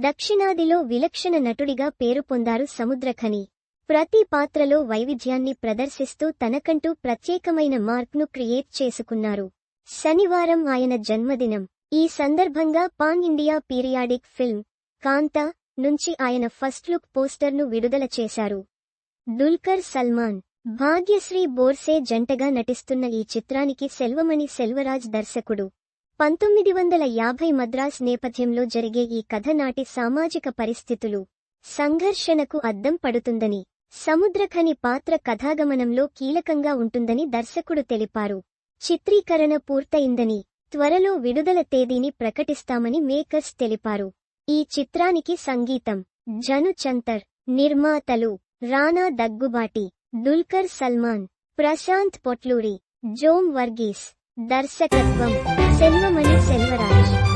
దక్షిణాదిలో విలక్షణ నటుడిగా పేరు పొందారు సముద్రఖని. ప్రతి పాత్రలో వైవిధ్యాన్ని ప్రదర్శిస్తూ తనకంటూ ప్రత్యేకమైన మార్క్ను క్రియేట్ చేసుకున్నారు. శనివారం ఆయన జన్మదినం. ఈ సందర్భంగా పాన్ ఇండియా పీరియాడిక్ ఫిల్మ్ కాంత నుంచి ఆయన ఫస్ట్ లుక్ పోస్టర్ను విడుదల చేశారు. దుల్కర్ సల్మాన్ భాగ్యశ్రీ బోర్సే జంటగా నటిస్తున్న ఈ చిత్రానికి సెల్వమణి సెల్వరాజ్ దర్శకుడు. పంతొమ్మిది వందల యాభై మద్రాస్ నేపథ్యంలో జరిగే ఈ కథ నాటి సామాజిక పరిస్థితులు సంఘర్షణకు అద్దం పడుతుందని సముద్రఖని పాత్ర కథాగమనంలో కీలకంగా ఉంటుందని దర్శకుడు తెలిపారు. చిత్రీకరణ పూర్తయిందని త్వరలో విడుదల తేదీని ప్రకటిస్తామని మేకర్స్ తెలిపారు. ఈ చిత్రానికి సంగీతం జను చంతర్ నిర్మాతలు రానా దగ్గుబాటి దుల్కర్ సల్మాన్ ప్రశాంత్ పొట్లూరి జోమ్ వర్గీస్ దర్శకత్వం సెల్వమణి సెల్వరాజ్